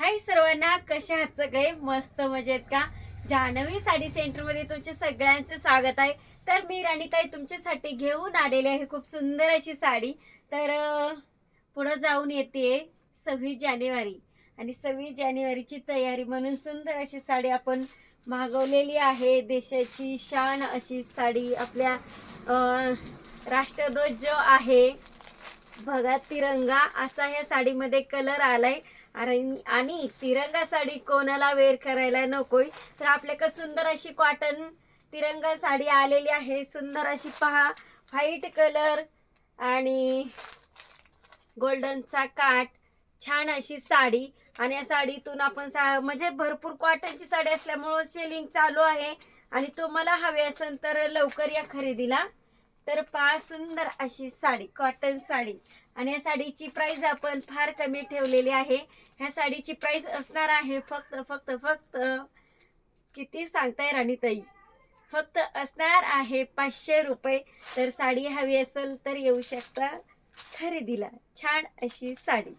हाय सर्वांना कशा आहात सगळे? मस्त मजेत का? जान्हवी साडी सेंटरमध्ये तुमचे सगळ्यांचे स्वागत आहे. तर मी राणीताई तुमच्यासाठी घेऊन आलेली आहे खूप सुंदर अशी साडी. तर पुढं जाऊन येते सव्वीस जानेवारी. आणि सव्वीस जानेवारीची तयारी म्हणून सुंदर अशी साडी आपण मागवलेली आहे. देशाची शान अशी साडी आपल्या राष्ट्रध्वज जो आहे बघा तिरंगा असा ह्या साडीमध्ये कलर आलाय. आणि आणि तिरंगा साडी कोणाला वेअर करायला नकोय. तर आपल्याकडे सुंदर अशी कॉटन तिरंगा साडी आलेली आहे. सुंदर अशी पहा व्हाईट कलर आणि गोल्डनचा काट छान अशी साडी. आणि या साडीतून आपण सा म्हणजे भरपूर कॉटनची साडी असल्यामुळं सेलिंग चालू आहे. आणि तुम्हाला हवी असेल तर लवकर या खरेदीला. तर पहा सुंदर अशी साडी कॉटन साडी. आणि या साडीची प्राइस आपण फार कमी ठेवलेली आहे. ह्या साडीची प्राइस असणार आहे फक्त फक्त फक्त किती सांगताय राणीताई? फक्त असणार आहे पाचशे रुपये. तर साडी हवी असेल तर येऊ शकता खरेदीला. छान अशी साडी.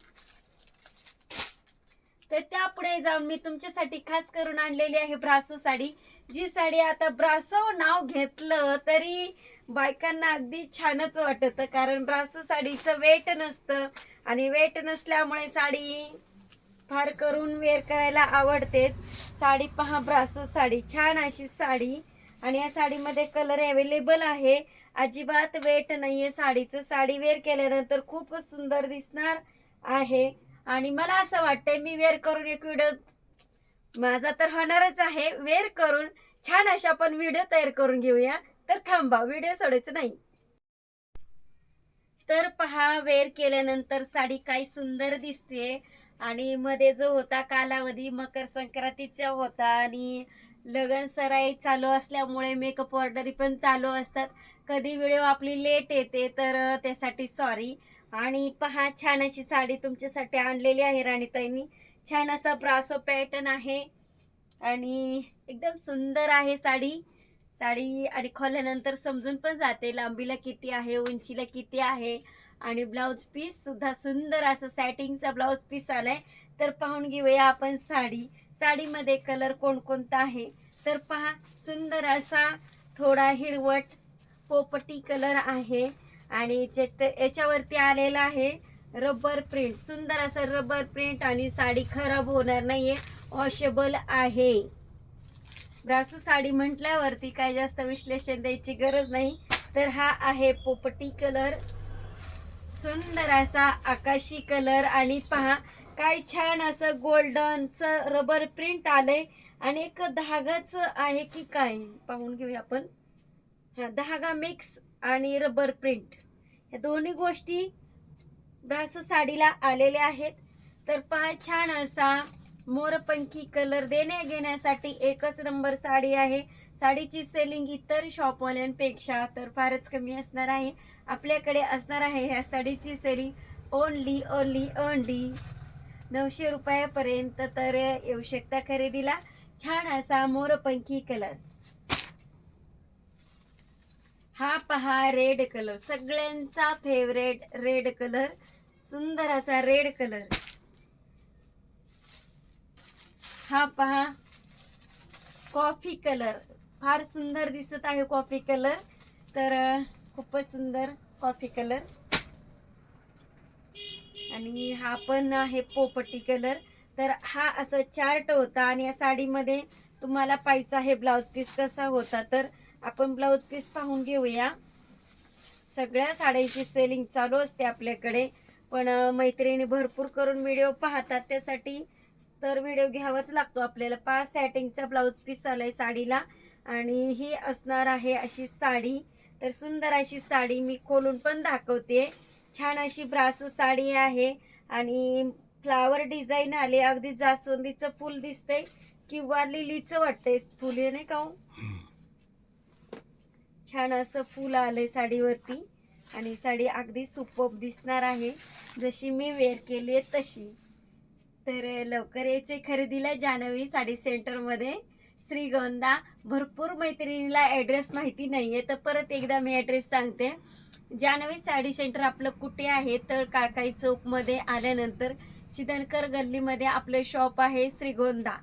तर त्यापुढे जाऊन मी तुमच्यासाठी खास करून आणलेली आहे ब्रासो साडी. जी साडी आता ब्रासो नाव घेतलं तरी बायकांना अगदी छानच वाटतं कारण ब्रासो साडीचं वेट नसतं. आणि वेट नसल्यामुळे साडी फार करून वेअर करायला आवडतेच. साडी पहा ब्रासो साडी. छान अशी साडी. आणि या साडीमध्ये कलर अवेलेबल आहे. अजिबात वेट नाहीये. साडीचं साडी वेअर केल्यानंतर खूपच सुंदर दिसणार आहे. आणि मला असं वाटतंय मी वेअर करून एक व्हिडिओ माझा तर होणारच आहे. वेअर करून छान अशा आपण व्हिडिओ तयार करून घेऊया. तर थांबा व्हिडिओ सोडायचं नाही. तर पहा वेअर केल्यानंतर साडी काय सुंदर दिसते. आणि मध्ये जो होता कालावधी मकर संक्रांतीचा होता आणि लगन सराई चालू असल्यामुळे मेकअप ऑर्डरी पण चालू असतात. कधी व्हिडिओ आपली लेट येते तर त्यासाठी सॉरी आणि पहा छान अशी साडी तुमच्यासाठी आणलेली आहे राणीताईंनी. छान असा ब्रासो पॅटर्न आहे. आणि एकदम सुंदर आहे साडी. साडी आणि खोलल्यानंतर समजून पण जाते लांबीला किती आहे उंचीला किती आहे. आणि ब्लाऊज पीस सुद्धा सुंदर असं सॅटिंगचा ब्लाऊज पीस आलाय. तर पाहून घेऊया आपण साडी. साडीमध्ये कलर कोणकोणता आहे? तर पहा सुंदर असा थोडा हिरवट पोपटी कलर आहे. आणि जे- याच्यावरती आलेला आहे रबर प्रिंट सुंदर असं रबर प्रिंट आणि साडी खराब होणार नाहीये. वॉशेबल आहे. ब्रासू साडी म्हटल्यावरती काय जास्त विश्लेषण द्यायची गरज नाही. तर हा आहे पोपटी कलर. सुंदर असा आकाशी कलर आणि पहा काय छान असं गोल्डनचं रबर प्रिंट आलंय. आणि एक धागाच आहे की काय? पाहून घेऊया आपण. हा धागा मिक्स आणि रबर प्रिंट या दोन्ही गोष्टी ब्रास साडीला आलेले आहेत. तर पहा छान असा मोरपंखी कलर देण्या घेण्यासाठी एकच नंबर साडी आहे. साडीची सेलिंग इतर शॉपवाल्यांपेक्षा तर फारच कमी असणार आहे. आपल्याकडे असणार आहे ह्या साडीची सेलिंग ओनली ओनली ओनली नऊशे रुपयापर्यंत तर येऊ शकता खरेदीला. छान असा मोरपंखी कलर. हा पहा रेड कलर सगळ्यांचा फेवरेट रेड कलर सुंदर असा रेड कलर. हा पहा. Coffee colour. फार सुंदर दिसत आहे कॉफी कलर. तर खूपच सुंदर कॉफी कलर. आणि हा पण आहे पोपटी कलर. तर हा असा चार्ट होता आणि या साडीमध्ये तुम्हाला पाहिजे आहे ब्लाऊज पीस कसा होता. तर आपण ब्लाऊज पीस पाहून घेऊया. सगळ्या साड्यांची सेलिंग चालू असते आपल्याकडे. पण मैत्रिणी भरपूर करून व्हिडिओ पाहतात त्यासाठी. तर व्हिडिओ घ्यावाच लागतो आपल्याला. पाच सॅटिंगचा ब्लाऊज पीस आलाय साडीला आणि ही असणार आहे अशी साडी. तर सुंदर अशी साडी मी खोलून पण दाखवते. छान अशी ब्रासो साडी आहे आणि फ्लावर डिझाईन आले. अगदी जास्वंदीचं फुल दिसतंय किंवा लिलीचं वाटतंय. फुल हे नाही का हो? छान असं फुल आलंय साडीवरती. आणि साडी अगदी सुपब दिसणार आहे. जशी मी वेअर केली आहे तशी. तर लवकर यायचे खरेदीला जान्हवी साडी सेंटरमध्ये श्रीगोंदा. भरपूर मैत्रिणीला ॲड्रेस माहिती नाही आहे तर परत एकदा मी ॲड्रेस सांगते. जान्हवी साडी सेंटर आपलं कुठे आहे? तर काळकाई चौकमध्ये आल्यानंतर सिद्धनकर गल्लीमध्ये आपलं शॉप आहे श्रीगोंदा.